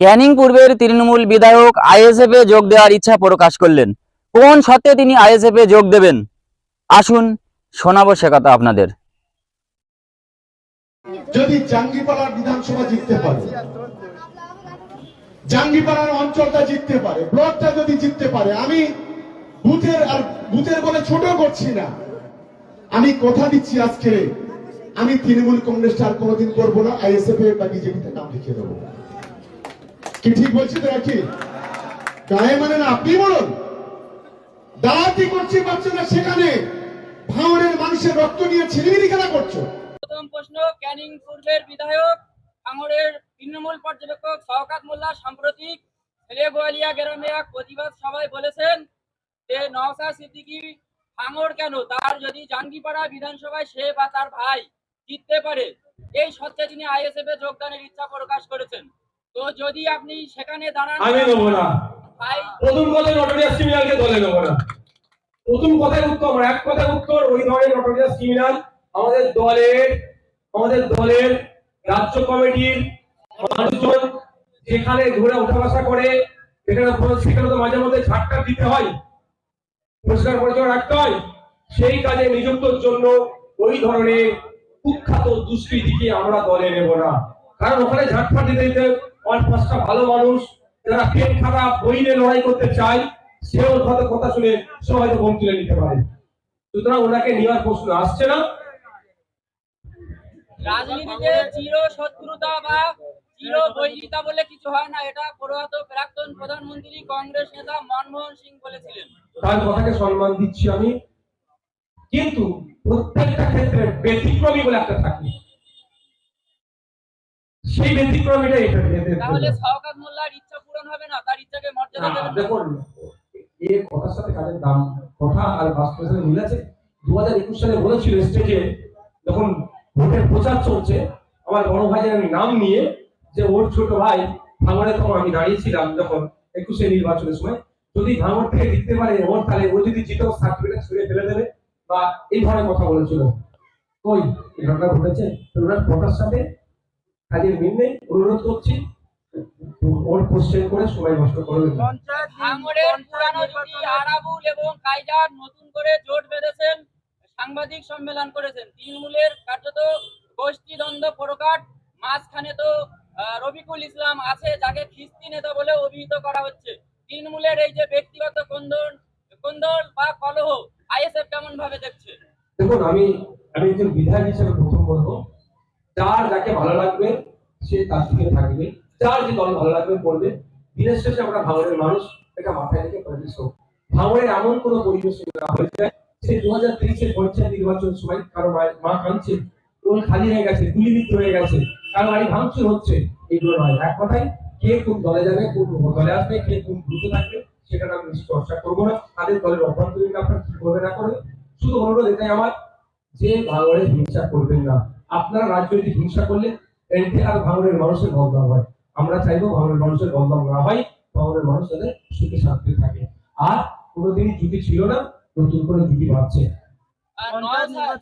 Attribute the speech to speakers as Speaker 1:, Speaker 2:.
Speaker 1: ক্যানিং পূর্বের তৃণমূল বিধায়ক আইএসএফ এ যোগ দেওয়ার ইচ্ছা প্রকাশ করলেন। কোন সত্ত্বে তিনি আইএসএফ এ যোগ দেবেন? আসুন, শোনাবো সে কথা আপনাদের।
Speaker 2: যদি জাঙ্গিপাড়ার বিধানসভা জিততে পারে, জাঙ্গিপাড়ার অঞ্চলটা জিততে পারে, ব্লকটা যদি জিততে পারে, আমি বুথের আর বুথের বলে ছোট করছি না। আমি কথা দিচ্ছি আজকে, আমি তৃণমূল কংগ্রেসটা আর কোনোদিন করব না, আইএসএফ বা বিজেপিতে নাম লিখে দেবো। কি ঠিক বলছি তো নাকি গায়ে মানে না, আপনি বলুন। দাঁড়াতি করছি বাচ্চারা সেখানে ভাঙনের মানুষের রক্ত নিয়ে ছিনিমিনি খেলা করছ।
Speaker 3: প্রথম প্রশ্ন, ক্যানিং পূর্বের বিধায়ক ভাঙড়ের তৃণমূল পর্যবেক্ষক শওকাত মোল্লা সাম্প্রতিক ছেলেগোয়ালিয়া গ্রামে এক প্রতিবাদ সভায় বলেছেন যে নওশা সিদ্দিকী ভাঙড় কেন? তার যদি জাঙ্গিপাড়া বিধানসভায় সে বা তার ভাই জিততে পারে, এই সত্ত্বে তিনি আইএসএফ এ যোগদানের ইচ্ছা প্রকাশ করেছেন। তো যদি আপনি সেখানে দাঁড়ান
Speaker 4: আমি নেব না। প্রথম কথায় নটোরিয়াস ক্রিমিনালকে দলে নেব না। প্রথম কথায় উত্তর আমার এক কথায় উত্তর ওই ধরনের নটোরিয়াস ক্রিমিনাল আমাদের দলের আমাদের দলের রাজ্য কমিটির মানুষজন যেখানে ঘুরে ওঠা বসা করে সেখানে সেখানে তো মাঝে মধ্যে ঝাটকা দিতে হয় পরিষ্কার পরিচ্ছন্ন রাখতে হয় সেই কাজে নিযুক্তর জন্য ওই ধরনের কুখ্যাত দুষ্কৃতিকে আমরা দলে নেব না। কারণ ওখানে ঝাটফাট দিতে দিতে পাঁচ পাঁচটা ভালো মানুষ যারা পেট বই নিয়ে লড়াই করতে চায় সেও হয়তো কথা শুনে সে হয়তো বোম তুলে নিতে পারে। সুতরাং ওনাকে নেওয়ার প্রশ্ন আসছে না।
Speaker 3: রাজনীতিতে চির শত্রুতা বা চির বৈরিতা বলে কিছু হয় না এটা প্রয়াত প্রাক্তন প্রধানমন্ত্রী কংগ্রেস নেতা মনমোহন সিং বলেছিলেন।
Speaker 4: তার কথাকে সম্মান দিচ্ছি আমি। কিন্তু প্রত্যেকটা ক্ষেত্রে ব্যতিক্রমী বলে একটা থাকে। সেই ব্যতিক্রমীটা এটা
Speaker 3: তাহলে শওকাত মোল্লার ইচ্ছা পূরণ হবে না? তার ইচ্ছাকে মর্যাদা দেবেন
Speaker 4: দেখুন এ কথার সাথে কাজের দাম কথা আর বাস্তবের সাথে মিল আছে। দু হাজার একুশ সালে বলেছিল স্টেজে যখন ভোটের প্রচার চলছে আমার বড় ভাইয়ের আমি নাম নিয়ে যে ওর ছোট ভাই ভাঙড়ে তখন আমি দাঁড়িয়েছিলাম যখন একুশে নির্বাচনের সময়। যদি ভাঙড় থেকে জিততে পারে ওর তাহলে ও যদি জিতে সার্টিফিকেট ছুঁড়ে ফেলে দেবে। বা এই ধরনের কথা বলেছিল। কই? এই ঘটনা ঘটেছে। ওনার কথার সাথে কাজের মিল নেই অনুরোধ করছি ওর কোশ্চেন করে সময় নষ্ট করবেন
Speaker 3: ভাঙড়ের পুরানো জুটি আরাবুল এবং কাইজার নতুন করে জোট বেঁধেছেন সাংবাদিক সম্মেলন করেছেন। তৃণমূলের কার্যত গোষ্ঠী দ্বন্দ্ব প্রকাট মাঝখানে তো আহ, রফিকুল ইসলাম আছে যাকে খিস্তি নেতা বলে অভিহিত করা হচ্ছে। তৃণমূলের এই যে ব্যক্তিগত কোন্দল কোন্দল বা কলহ আইএসএফ কেমন ভাবে দেখছে?
Speaker 4: দেখুন আমি আমি একজন বিধায়ক হিসেবে প্রথম বলব যার যাকে ভালো লাগবে, সে তার দিকে থাকবে। যার যে দল ভালো লাগবে, করবে। দিনের শেষে আমরা ভাঙড়ের মানুষ, এটা মাথায় রেখে পরিবেশ হোক। ভাঙড়ের এমন কোনো পরিবেশ না হয়ে যায়, সে দু হাজার তেইশের পঞ্চায়েত নির্বাচন সময় কারও মা কাঁদছে কোন খালি হয়ে গেছে, গুলিবিদ্ধ হয়ে গেছে কারও বাড়ি ভাঙচুর হচ্ছে, এগুলো নয়। এক কথায়, কে কোন দলে যাবে, কোন দলে আসবে, কে কোন গ্রুপে থাকবে সেটা আমি বেশি চর্চা করব না। তাদের দলের অভ্যন্তরীণ আপনার কি করবে না করবে শুধু অনুরোধ এটাই আমার, যে ভাঙড়ে হিংসা করবেন না। আপনারা রাজনৈতিক হিংসা করলে এনটিআর আর ভাঙড়ের মানুষের বদনাম হয়। আমরা চাইব ভাঙনের মানুষের বদনাম না হয়, ভাঙনের মানুষ তাদের সুখে শান্তি থাকে। আর কোনোদিনই জুটি ছিল না, নতুন করে
Speaker 3: আর নওশাদ